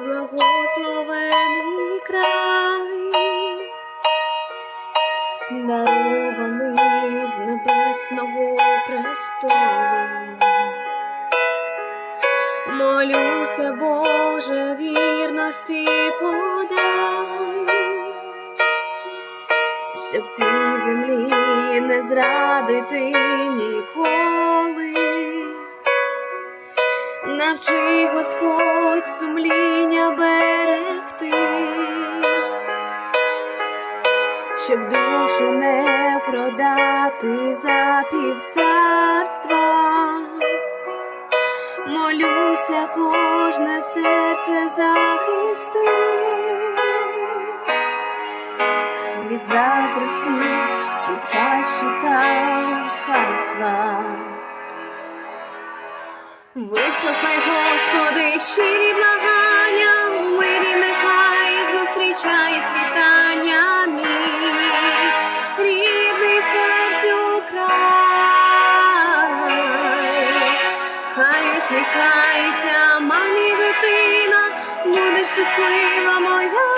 благословений край, дарований з небесного престолу, молюся, Боже, вірності подай, щоб цій землі не зрадити ніколи. Навчи Господь сумління берегти, щоб душу не продати за півцарства. Молюся, кожне серце захисти від заздрості, від фальші та лукавства. Вислухай, Господи, щирі благання, в мирі нехай зустрічає світання мій, рідний серцю край, хай усміхається мамі дитина, буде щаслива моя